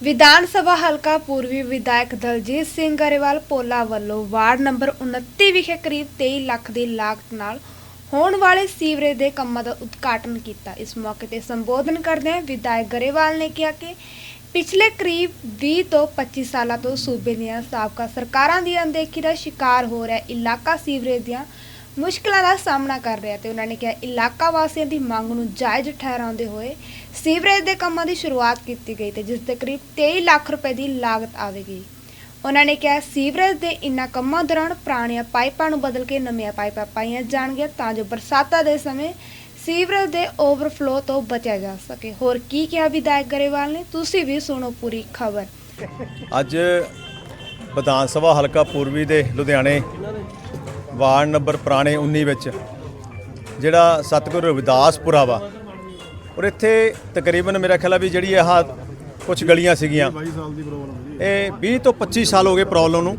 ਵਿਧਾਨ ਸਭਾ ਹਲਕਾ ਪੂਰਬੀ ਵਿਧਾਇਕ ਦਲਜੀਤ ਸਿੰਘ ਗਰੇਵਾਲ ਪੋਲਾ ਵੱਲੋਂ ਵਾਰਡ ਨੰਬਰ 29 ਵਿਖੇ ਕਰੀਬ 23 ਲੱਖ ਦੀ ਲਾਗਤ ਨਾਲ ਹੋਣ ਵਾਲੇ ਸੀਵਰੇਜ ਦੇ ਕੰਮਾਂ ਦਾ ਉਦਘਾਟਨ ਕੀਤਾ। ਇਸ ਮੌਕੇ ਤੇ ਸੰਬੋਧਨ ਕਰਦਿਆਂ ਵਿਧਾਇਕ ਗਰੇਵਾਲ ਨੇ ਕਿਹਾ ਕਿ ਪਿਛਲੇ ਕਰੀਬ 20 ਤੋਂ 25 ਸਾਲਾਂ ਤੋਂ ਸੂਬੇ ਦੀਆਂ ਸਾਬਕਾ ਸਰਕਾਰਾਂ ਦੀ ਅਣਦੇਖੀ ਦਾ ਸ਼ਿਕਾਰ ਹੋ ਰਿਹਾ, ਇਲਾਕਾ ਸੀਵਰੇਜ ਦੀਆਂ ਮੁਸ਼ਕਲਾਂ ਦਾ ਸਾਹਮਣਾ ਕਰ ਰਿਹਾ ਤੇ ਉਹਨਾਂ ਨੇ ਕਿਹਾ, ਇਲਾਕਾ ਵਾਸੀਆਂ ਦੀ ਮੰਗ ਨੂੰ ਜਾਇਜ਼ ਠਹਿਰਾਉਂਦੇ ਹੋਏ ਸੀਵਰੇਜ ਦੇ ਕੰਮਾਂ ਦੀ ਸ਼ੁਰੂਆਤ ਕੀਤੀ ਗਈ ਤੇ ਜਿਸ ਦੇ ਕਰੀਬ 23 ਲੱਖ ਰੁਪਏ ਦੀ ਲਾਗਤ ਆਵੇਗੀ। ਉਹਨਾਂ ਨੇ ਕਿਹਾ, ਸੀਵਰੇਜ ਦੇ ਇਨ੍ਹਾਂ ਕੰਮਾਂ ਦੌਰਾਨ ਪੁਰਾਣੀਆਂ ਪਾਈਪਾਂ ਨੂੰ ਬਦਲ ਕੇ ਨਵੀਆਂ ਪਾਈਪਾਂ ਪਾਈਆਂ ਜਾਣਗੀਆਂ ਤਾਂ ਜੋ ਬਰਸਾਤਾਂ ਦੇ ਸਮੇਂ ਸੀਵਰੇਜ ਦੇ ਓਵਰਫਲੋ ਤੋਂ ਬਚਿਆ ਜਾ ਸਕੇ। ਹੋਰ ਕੀ ਕਿਹਾ ਵਿਧਾਇਕ ਗਰੇਵਾਲ ਨੇ? ਤੁਸੀਂ ਵੀ ਸੁਣੋ ਪੂਰੀ ਖਬਰ। ਅੱਜ ਵਿਧਾਨ ਸਭਾ ਹਲਕਾ ਪੂਰਬੀ ਦੇ ਲੁਧਿਆਣੇ ਵਾਰਡ ਨੰਬਰ ਪੁਰਾਣੇ 19 ਵਿੱਚ, ਜਿਹੜਾ ਸਤਿਗੁਰ ਰਵਿਦਾਸਪੁਰਾ ਵਾ। ਔਰ ਇੱਥੇ ਤਕਰੀਬਨ ਮੇਰਾ ਖਿਆਲ ਆ ਵੀ ਜਿਹੜੀ ਆਹ ਕੁਝ ਗਲੀਆਂ ਸੀਗੀਆਂ, ਇਹ 20 ਤੋਂ 25 ਸਾਲ ਹੋ ਗਏ ਪ੍ਰੋਬਲਮ ਨੂੰ।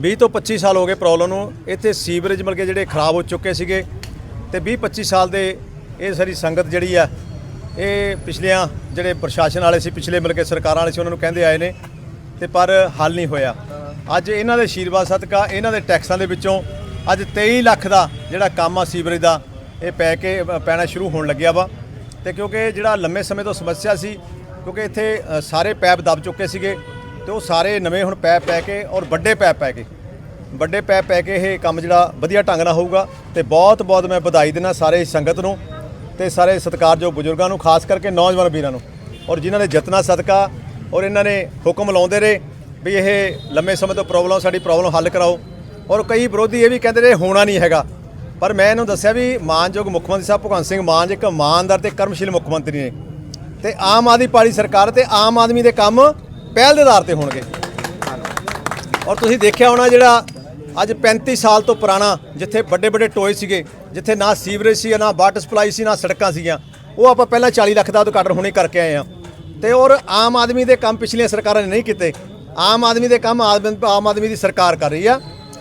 20 ਤੋਂ 25 ਸਾਲ ਹੋ ਗਏ ਪ੍ਰੋਬਲਮ ਨੂੰ। ਇੱਥੇ ਸੀਵਰੇਜ ਮਿਲ ਕੇ ਜਿਹੜੇ ਖਰਾਬ ਹੋ ਚੁੱਕੇ ਸੀਗੇ ਤੇ 20 25 ਸਾਲ ਦੇ ਇਹ ਸਾਰੀ ਸੰਗਤ ਜਿਹੜੀ ਆ, ਇਹ ਪਿਛਲੀਆਂ ਜਿਹੜੇ ਪ੍ਰਸ਼ਾਸਨ ਵਾਲੇ ਸੀ, ਪਿਛਲੇ ਮਿਲ ਕੇ ਸਰਕਾਰਾਂ ਵਾਲੇ ਸੀ, ਉਹਨਾਂ ਨੂੰ ਕਹਿੰਦੇ ਆਏ ਨੇ ਤੇ ਪਰ ਹੱਲ ਨਹੀਂ ਹੋਇਆ। ਅੱਜ ਇਹਨਾਂ ਦੇ ਆਸ਼ੀਰਵਾਦ ਸਦਕਾ ਇਹਨਾਂ ਦੇ ਟੈਕਸਾਂ ਦੇ ਵਿੱਚੋਂ ਅੱਜ 23 ਲੱਖ ਦਾ ਜਿਹੜਾ ਕੰਮ ਆ ਸੀਵਰੇਜ ਦਾ, ਇਹ ਪੈ ਕੇ ਪੈਣਾ ਸ਼ੁਰੂ ਹੋਣ ਲੱਗਿਆ ਵਾ। ਤੇ ਕਿਉਂਕਿ ਜਿਹੜਾ ਲੰਮੇ ਸਮੇਂ ਤੋਂ ਸਮੱਸਿਆ ਸੀ, ਕਿਉਂਕਿ ਇੱਥੇ ਸਾਰੇ ਪੈਪ ਦਬ ਚੁੱਕੇ ਸੀਗੇ ਤੇ ਉਹ ਸਾਰੇ ਨਵੇਂ ਹੁਣ ਪੈਪ ਪੈ ਕੇ ਔਰ ਵੱਡੇ ਪੈਪ ਪੈ ਕੇ ਵੱਡੇ ਪੈਪ ਪੈ ਕੇ ਇਹ ਕੰਮ ਜਿਹੜਾ ਵਧੀਆ ਢੰਗ ਨਾਲ ਹੋਊਗਾ ਤੇ ਬਹੁਤ ਬਹੁਤ ਮੈਂ ਵਧਾਈ ਦਿੰਦਾ ਸਾਰੇ ਸੰਗਤ ਨੂੰ ਤੇ ਸਾਰੇ ਸਤਿਕਾਰਯੋਗ ਬਜ਼ੁਰਗਾਂ ਨੂੰ, ਖਾਸ ਕਰਕੇ ਨੌਜਵਾਨ ਵੀਰਾਂ ਨੂੰ। ਔਰ ਜਿਨ੍ਹਾਂ ਦੇ ਯਤਨਾਂ ਸਦਕਾ ਔਰ ਇਹਨਾਂ ਨੇ ਹੁਕਮ ਲਾਉਂਦੇ ਰਹੇ ਵੀ ਇਹ ਲੰਮੇ ਸਮੇਂ ਤੋਂ ਪ੍ਰੋਬਲਮ, ਸਾਡੀ ਪ੍ਰੋਬਲਮ ਹੱਲ ਕਰਾਓ। ਔਰ ਕਈ ਵਿਰੋਧੀ ਇਹ ਵੀ ਕਹਿੰਦੇ ਨੇ ਹੋਣਾ ਨਹੀਂ ਹੈਗਾ। ਪਰ ਮੈਂ ਇਹਨੂੰ ਦੱਸਿਆ ਵੀ ਮਾਨਯੋਗ ਮੁੱਖ ਮੰਤਰੀ ਸਾਹਿਬ ਭਗਵੰਤ ਸਿੰਘ ਮਾਨ ਜੀ ਇੱਕ ਇਮਾਨਦਾਰ ਤੇ ਕਰਮਸ਼ੀਲ ਮੁੱਖ ਮੰਤਰੀ ਨੇ। ਤੇ ਆਮ ਆਦਮੀ ਪਾਰਟੀ ਸਰਕਾਰ ਤੇ ਆਮ ਆਦਮੀ ਦੇ ਕੰਮ ਪਹਿਲ ਦੇ ਆਧਾਰ ਤੇ ਹੋਣਗੇ। ਔਰ ਤੁਸੀਂ ਦੇਖਿਆ ਹੋਣਾ ਜਿਹੜਾ ਅੱਜ 35 ਸਾਲ ਤੋਂ ਪੁਰਾਣਾ ਜਿੱਥੇ ਵੱਡੇ ਵੱਡੇ ਟੋਏ ਸੀਗੇ, ਜਿੱਥੇ ਨਾ ਸੀਵਰੇਜ ਸੀ, ਨਾ ਵਾਟਰ ਸਪਲਾਈ ਸੀ, ਨਾ ਸੜਕਾਂ ਸੀਗੀਆਂ, ਉਹ ਆਪਾਂ ਪਹਿਲਾਂ 40 ਲੱਖ ਦਾ ਉਦਘਾਟਨ ਹੁਣੇ ਕਰਕੇ ਆਏ ਆ ਤੇ ਔਰ ਆਮ ਆਦਮੀ ਦੇ ਕੰਮ ਪਿਛਲੀਆਂ ਸਰਕਾਰਾਂ ਨੇ ਨਹੀਂ ਕੀਤੇ। ਆਮ ਆਦਮੀ ਦੇ ਕੰਮ ਆਦਮੀ ਆਮ ਆਦਮੀ ਦੀ ਸਰਕਾਰ ਕਰ ਰਹੀ ਆ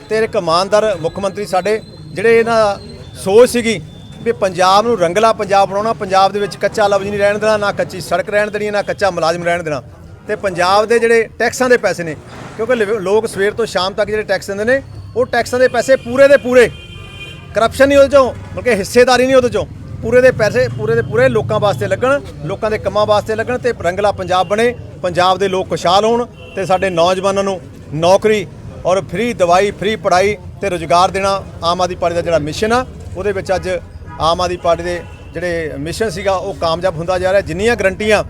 ਤੇ ਇੱਕ ਇਮਾਨਦਾਰ ਮੁੱਖ ਮੰਤਰੀ ਸਾਡੇ ਜਿਹੜੇ ਇਹਨਾਂ ਸੋਚ ਸੀਗੀ ਵੀ ਪੰਜਾਬ ਨੂੰ ਰੰਗਲਾ ਪੰਜਾਬ ਬਣਾਉਣਾ, ਪੰਜਾਬ ਦੇ ਵਿੱਚ ਕੱਚਾ ਲਫ਼ਜ਼ ਨਹੀਂ ਰਹਿਣ ਦੇਣਾ, ਨਾ ਕੱਚੀ ਸੜਕ ਰਹਿਣ ਦੇਣੀ, ਨਾ ਕੱਚਾ ਮੁਲਾਜ਼ਮ ਰਹਿਣ ਦੇਣਾ। ਤੇ ਪੰਜਾਬ ਦੇ ਜਿਹੜੇ ਟੈਕਸਾਂ ਦੇ ਪੈਸੇ ਨੇ, ਕਿਉਂਕਿ ਲਿਵ- ਲੋਕ ਸਵੇਰ ਤੋਂ ਸ਼ਾਮ ਤੱਕ ਜਿਹੜੇ ਟੈਕਸ ਦਿੰਦੇ ਨੇ, ਉਹ ਟੈਕਸਾਂ ਦੇ ਪੈਸੇ ਪੂਰੇ ਦੇ ਪੂਰੇ। ਕਰਪਸ਼ਨ ਨਹੀਂ ਉਹਦੇ ਚੋਂ, ਬਲਕਿ ਹਿੱਸੇਦਾਰੀ ਨਹੀਂ ਉਹਦੇ ਚੋਂ। ਪੂਰੇ ਦੇ ਪੈਸੇ, ਪੂਰੇ ਦੇ ਪੂਰੇ ਲੋਕਾਂ ਵਾਸਤੇ ਲੱਗਣ, ਲੋਕਾਂ ਦੇ ਕੰਮਾਂ ਵਾਸਤੇ ਲੱਗਣ ਤੇ ਰੰਗਲਾ ਪੰਜਾਬ ਬਣੇ, ਪੰਜਾਬ ਦੇ ਲੋਕ ਖੁਸ਼ਹਾਲ ਹੋਣ ਤੇ ਸਾਡੇ ਨੌਜਵਾਨਾਂ ਨੂੰ ਨੌਕਰੀ ਔਰ ਫ੍ਰੀ ਦਵਾਈ ਫ੍ਰੀ ਪੜ੍ਹਾਈ ਤੇ ਰੋਜ਼ਗਾਰ ਦੇਣਾ ਆਮ ਆਦਮੀ ਪਾਰਟੀ ਦਾ ਜਿਹੜਾ ਮਿਸ਼ਨ ਆ, ਉਹਦੇ ਵਿੱਚ ਅੱਜ ਆਮ ਆਦਮੀ ਪਾਰਟੀ ਦੇ ਜਿਹੜੇ ਮਿਸ਼ਨ ਸੀਗਾ, ਉਹ ਕਾਮਯਾਬ ਹੁੰਦਾ ਜਾ ਰਿਹਾ। ਜਿੰਨੀਆਂ ਗਰੰਟੀਆਂ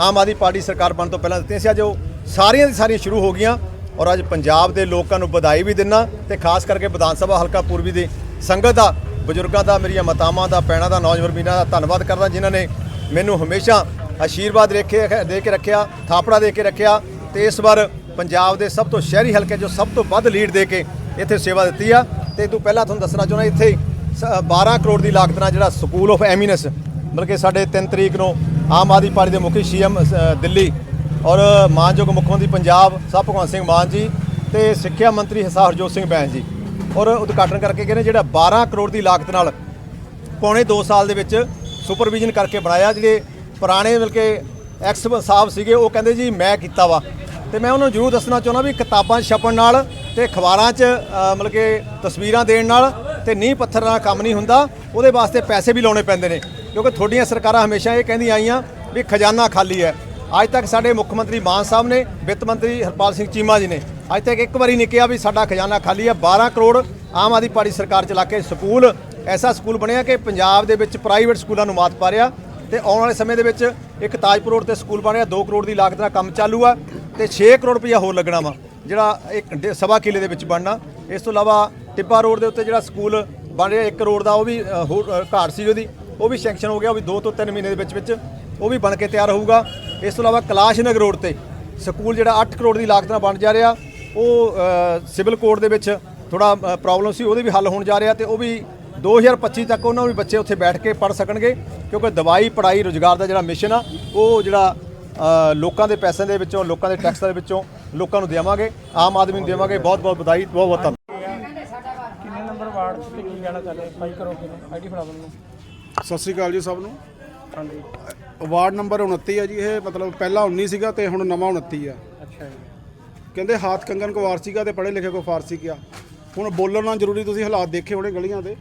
ਆਮ ਆਦਮੀ ਪਾਰਟੀ ਸਰਕਾਰ ਬਣਨ ਤੋਂ ਪਹਿਲਾਂ ਦਿੱਤੀਆਂ ਸੀ, ਅੱਜ ਉਹ ਸਾਰੀਆਂ ਦੀ ਸਾਰੀਆਂ ਸ਼ੁਰੂ ਹੋ ਗਈਆਂ ਔਰ ਅੱਜ ਪੰਜਾਬ ਦੇ ਲੋਕਾਂ ਨੂੰ ਵਧਾਈ ਵੀ ਦਿੰਨਾ ਤੇ ਖਾਸ ਕਰਕੇ ਵਿਧਾਨ ਸਭਾ ਹਲਕਾ ਪੂਰਬੀ ਦੀ ਸੰਗਤ ਦਾ ਬਜ਼ੁਰਗਾਂ ਦਾ, ਮੇਰੀਆਂ ਮਾਤਾਵਾਂ ਦਾ ਪੈਣਾ ਦਾ, ਨੌਜਵਾਨ ਵੀਰਾਂ ਦਾ ਧੰਨਵਾਦ ਕਰਦਾ, ਜਿਨ੍ਹਾਂ ਨੇ ਮੈਨੂੰ ਹਮੇਸ਼ਾ ਆਸ਼ੀਰਵਾਦ ਦੇਖੇ ਦੇ ਕੇ ਰੱਖਿਆ, ਥਾਪੜਾ ਦੇ ਕੇ ਰੱਖਿਆ ਤੇ ਇਸ ਵਾਰ ਪੰਜਾਬ ਦੇ ਸਭ ਤੋਂ ਸ਼ਹਿਰੀ ਹਲਕੇ ਜੋ ਸਭ ਤੋਂ ਵੱਧ ਲੀਡ ਦੇ ਕੇ ਇੱਥੇ ਸੇਵਾ ਦਿੱਤੀ ਆ। ਤੇ ਤੋਂ ਪਹਿਲਾਂ ਤੁਹਾਨੂੰ ਦੱਸਣਾ ਚਾਹੁੰਦਾ, ਇੱਥੇ ਸ- 12 ਕਰੋੜ ਦੀ ਲਾਗਤ ਨਾਲ ਜਿਹੜਾ ਸਕੂਲ ਆਫ ਐਮੀਨੈਂਸ ਬਲਕਿ ਸਾਡੇ 3 ਤਰੀਕ ਨੂੰ ਆਮ ਆਦਮੀ ਪਾਰਟੀ ਦੇ ਮੁਖੀ ਸੀਐਮ ਦਿੱਲੀ ਔਰ ਮਾਨਯੋਗ ਮੁੱਖ ਮੰਤਰੀ ਪੰਜਾਬ ਸਾਹਿਬ ਭਗਵੰਤ ਸਿੰਘ ਮਾਨ ਜੀ ਤੇ ਸਿੱਖਿਆ ਮੰਤਰੀ ਹਿਸਾ ਹਰਜੋਤ ਸਿੰਘ ਬੈਂਸ ਜੀ। ਔਰ ਉਦਘਾਟਨ ਕਰਕੇ ਕਹਿੰਦੇ ਜਿਹੜਾ 12 ਕਰੋੜ ਦੀ ਲਾਗਤ ਨਾਲ ਪੌਣੇ 2 ਸਾਲ ਦੇ ਵਿੱਚ ਸੁਪਰਵਿਜ਼ਨ ਕਰਕੇ ਬਣਾਇਆ, ਜਿਹੜੇ ਪੁਰਾਣੇ ਮਿਲ ਕੇ ਐਕਸ ਸਾਹਿਬ ਸੀਗੇ, ਉਹ ਕਹਿੰਦੇ ਜੀ ਮੈਂ ਕੀਤਾ ਵਾ। ਤੇ ਮੈਂ ਉਹਨਾਂ ਨੂੰ ਜ਼ਰੂਰ ਦੱਸਣਾ ਚਾਹੁੰਦਾ ਵੀ ਕਿਤਾਬਾਂ 'ਚ ਛਪਣ ਨਾਲ ਤੇ ਅਖਬਾਰਾਂ 'ਚ ਮਤਲਬ ਕਿ ਤਸਵੀਰਾਂ ਦੇਣ ਨਾਲ ਤੇ ਨੀਂਹ ਪੱਥਰ ਨਾਲ ਕੰਮ ਨਹੀਂ ਹੁੰਦਾ, ਉਹਦੇ ਵਾਸਤੇ ਪੈਸੇ ਵੀ ਲਾਉਣੇ ਪੈਂਦੇ ਨੇ। ਕਿਉਂਕਿ ਤੁਹਾਡੀਆਂ ਸਰਕਾਰਾਂ ਹਮੇਸ਼ਾ ਇਹ ਕਹਿੰਦੀਆਂ ਆਈਆਂ ਵੀ ਖਜ਼ਾਨਾ ਖਾਲੀ ਹੈ। ਅੱਜ ਤੱਕ ਸਾਡੇ ਮੁੱਖ ਮੰਤਰੀ ਮਾਨ ਸਾਹਿਬ ਨੇ, ਵਿੱਤ ਮੰਤਰੀ ਹਰਪਾਲ ਸਿੰਘ ਚੀਮਾ ਜੀ ਨੇ ਅੱਜ ਤੱਕ ਇੱਕ ਵਾਰੀ ਨਹੀਂ ਕਿਹਾ ਵੀ ਸਾਡਾ ਖਜ਼ਾਨਾ ਖਾਲੀ ਹੈ 12 ਕਰੋੜ ਆਮ ਆਦਮੀ ਪਾਰਟੀ ਸਰਕਾਰ ਚਲਾ ਕੇ ਸਕੂਲ ਐਸਾ ਸਕੂਲ ਬਣਿਆ ਕਿ ਪੰਜਾਬ ਦੇ ਵਿੱਚ ਪ੍ਰਾਈਵੇਟ ਸਕੂਲਾਂ ਨੂੰ ਮਾਤ ਪਾ ਰਿਹਾ ਤੇ ਆਉਣ ਵਾਲੇ ਸਮੇਂ ਦੇ ਵਿੱਚ ਇੱਕ ਤਾਜਪੁਰ ਰੋਡ ਤੇ ਸਕੂਲ ਬਣ ਰਿਹਾ। 2 ਕਰੋੜ ਦੀ ਲਾਗਤ ਨਾਲ ਕੰਮ ਚਾਲੂ ਆ ਤੇ 6 ਕਰੋੜ ਰੁਪਇਆ ਹੋਰ ਲੱਗਣਾ ਵਾ ਜਿਹੜਾ ਇੱਕ ਡੇ- ਸਵਾ ਕਿਲੇ ਦੇ ਵਿੱਚ ਬਣਨਾ। ਇਸ ਤੋਂ ਇਲਾਵਾ ਟਿੱਬਾ ਰੋਡ ਦੇ ਉੱਤੇ ਜਿਹੜਾ ਸਕੂਲ ਬਣ ਰਿਹਾ 1 ਕਰੋੜ ਦਾ ਉਹ ਵੀ ਅ, ਘਾਟ ਸੀ ਉਹਦੀ। ਉਹ ਵੀ ਸੈਂਕਸ਼ਨ ਹੋ ਗਿਆ ਉਹ ਵੀ 2 ਤੋਂ 3 ਮਹੀਨੇ ਦੇ ਵਿੱਚ ਵਿੱਚ ਉਹ ਵੀ ਬਣ ਕੇ ਤਿਆਰ ਹੋਊਗਾ। ਇਸ ਤੋਂ ਇਲਾਵਾ ਕੈਲਾਸ਼ ਨਗਰ ਰੋਡ ਤੇ ਸਕੂਲ ਜਿਹੜਾ 8 ਕਰੋੜ ਦੀ ਲਾਗਤ ਨਾਲ ਬਣ ਜਾ ਰਿਹਾ। ਉਹ ਸਿਵਲ ਕੋਡ ਦੇ ਵਿੱਚ ਥੋੜਾ ਪ੍ਰੋਬਲਮ ਸੀ ਉਹਦੇ ਵੀ ਹੱਲ ਹੋਣ ਜਾ ਰਿਹਾ ਤੇ ਉਹ ਵੀ 2025 ਤੱਕ ਉਹਨਾਂ ਨੂੰ ਵੀ ਬੱਚੇ ਉੱਥੇ ਬੈਠ ਕੇ ਪੜ ਸਕਣਗੇ ਕਿਉਂਕਿ ਦਵਾਈ ਪੜਾਈ ਰੋਜ਼ਗਾਰ ਦਾ ਜਿਹੜਾ ਮਿਸ਼ਨ ਆ ਉਹ ਜਿਹੜਾ ਲੋਕਾਂ ਦੇ ਪੈਸਿਆਂ ਦੇ ਵਿੱਚੋਂ ਲੋਕਾਂ ਦੇ ਟੈਕਸ ਦੇ ਵਿੱਚੋਂ ਲੋਕਾਂ ਨੂੰ ਦੇਵਾਂਗੇ ਆਮ ਆਦਮੀ ਨੂੰ ਦੇਵਾਂਗੇ ਬਹੁਤ ਬਹੁਤ ਵਧਾਈ ਬਹੁਤ ਬਹੁਤ ਧੰਨਵਾਦ। ਕਿੰਨੇ ਨੰਬਰ ਵਾਰਡ ਤੇ ਕੀ ਕਹਿਣਾ ਚਾਹੁੰਦੇ? ਭਾਈ ਕਰੋ ਕਿ ਆਈਡੀ ਫੜਾ ਮੈਨੂੰ। ਸਤਿ ਸ੍ਰੀ ਅਕਾਲ ਜੀ ਸਭ ਨੂੰ। ਹਾਂਜੀ। ਵਾਰਡ ਨੰਬਰ 29 ਆ ਜੀ ਇਹ ਮਤਲਬ ਪਹਿਲਾਂ 19 ਸੀਗਾ ਤੇ ਹੁਣ ਨਵਾਂ 29 ਆ। ਕਹਿੰਦੇ ਹਾਥ ਕੰਗਨ ਕੋ ਵਾਰ ਸੀਗਾ ਤੇ ਪੜ੍ਹੇ ਲਿਖੇ ਕੋ ਫਾਰਸੀ ਕਿਆ ਹੁਣ ਬੋਲਣਾ ਜ਼ਰੂਰੀ ਤੁਸੀਂ ਹਾਲਾਤ ਦੇਖੇ ਹੋਣੇ ਗਲੀਆਂ ਦੇ।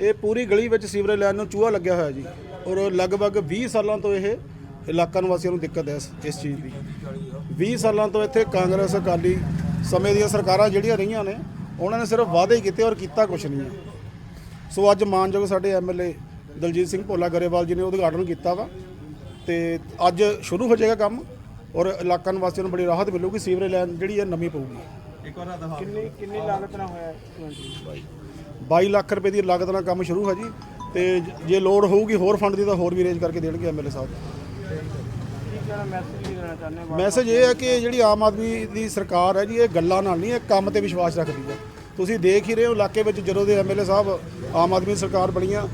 ਇਹ ਪੂਰੀ ਗਲੀ ਵਿੱਚ ਸੀਵਰੇਜ ਲਾਈਨ ਨੂੰ ਚੂਹਾ ਲੱਗਿਆ ਹੋਇਆ ਜੀ। ਔਰ ਲਗਭਗ 20 ਸਾਲਾਂ ਤੋਂ ਇਹ ਇਲਾਕਾ ਨਿਵਾਸੀਆਂ ਨੂੰ ਦਿੱਕਤ ਹੈ ਇਸ ਚੀਜ਼ ਦੀ। 20 ਸਾਲਾਂ ਤੋਂ ਇੱਥੇ ਕਾਂਗਰਸ, ਅਕਾਲੀ ਸਮੇਂ ਦੀਆਂ ਸਰਕਾਰਾਂ ਜਿਹੜੀਆਂ ਰਹੀਆਂ ਨੇ, ਉਹਨਾਂ ਨੇ ਸਿਰਫ ਵਾਅਦੇ ਹੀ ਕੀਤੇ ਔਰ ਕੀਤਾ ਕੁਝ ਨਹੀਂ ਹੈ। ਸੋ ਅੱਜ ਮਾਨਯੋਗ ਸਾਡੇ ਐਮਐਲਏ ਦਲਜੀਤ ਸਿੰਘ ਭੋਲਾ ਗਰੇਵਾਲ ਜੀ ਨੇ ਉਦਘਾਟਨ ਕੀਤਾ ਵਾ। ਤੇ ਅੱਜ ਸ਼ੁਰੂ ਹੋ ਜਾਏਗਾ ਕੰਮ। ਔਰ ਇਲਾਕਾ ਨਿਵਾਸੀਆਂ ਨੂੰ ਬੜੀ ਰਾਹਤ ਮਿਲੂਗੀ ਸੀਵਰੇਜ ਲਾਈਨ ਜਿਹੜੀ ਹੈ ਨਵੀਂ ਪਊਗੀ। ਕਿੰਨੀ ਕਿੰਨੀ ਲਾਗਤ ਨਾਲ ਹੋਇਆ ਹੈ ਜੀ? 22 ਲੱਖ ਰੁਪਏ ਦੀ ਲਾਗਤ ਨਾਲ ਕੰਮ ਸ਼ੁਰੂ ਹੈ ਜੀ ਤੇ ਜ- ਲੋਡ ਹੋਊਗੀ ਹੋਰ ਫੰਡ ਦੀ ਤਾਂ ਹੋਰ ਵੀ ਅਰੇਂਜ ਕਰਕੇ ਦੇਣਗੇ ਐਮਐਲਏ ਸਾਹਿਬ। ਕੀ ਕਹਿਣਾ ਮੈਸੇਜ ਕੀ ਦੇਣਾ ਚਾਹੁੰਦੇ ਹੋ? ਮੈਸੇਜ ਇਹ ਹੈ ਕਿ ਜਿਹੜੀ ਆਮ ਆਦਮੀ ਦੀ ਸਰਕਾਰ ਹੈ ਜੀ ਇਹ ਗੱਲਾਂ ਨਾਲ ਨਹੀਂ ਇਹ ਕੰਮ ਤੇ ਵਿਸ਼ਵਾਸ ਰੱਖਦੀ ਹੈ। ਤੁਸੀਂ ਦੇਖ ਹੀ ਰਹੇ ਹੋ ਇਲਾਕੇ ਵਿੱਚ ਜਦੋਂ ਦੇ ਐਮਐਲਏ ਸਾਹਿਬ ਆਮ ਆਦਮੀ ਦੀ ਸਰਕਾਰ ਬਣੀਆਂ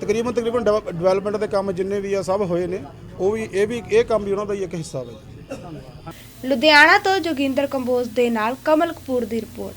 ਤਕਰੀਬਨ ਤਕਰੀਬਨ ਡਿਵ- ਡਿਵੈਲਪਮੈਂਟ ਦੇ ਕੰਮ ਜਿੰਨੇ ਵੀ ਆ ਸਭ ਹੋਏ ਨੇ। ਉਹ ਵੀ, ਇਹ ਵੀ, ਇਹ ਕੰਮ ਵੀ ਉਹਨਾਂ ਦਾ ਹੀ ਇੱਕ ਹਿੱਸਾ ਵਾ ਲੁਧਿਆਣਾ ਤੋਂ ਜੋਗਿੰਦਰ ਕੰਬੋਜ ਦੇ ਨਾਲ ਕਮਲ ਕਪੂਰ ਦੀ ਰਿਪੋਰਟ।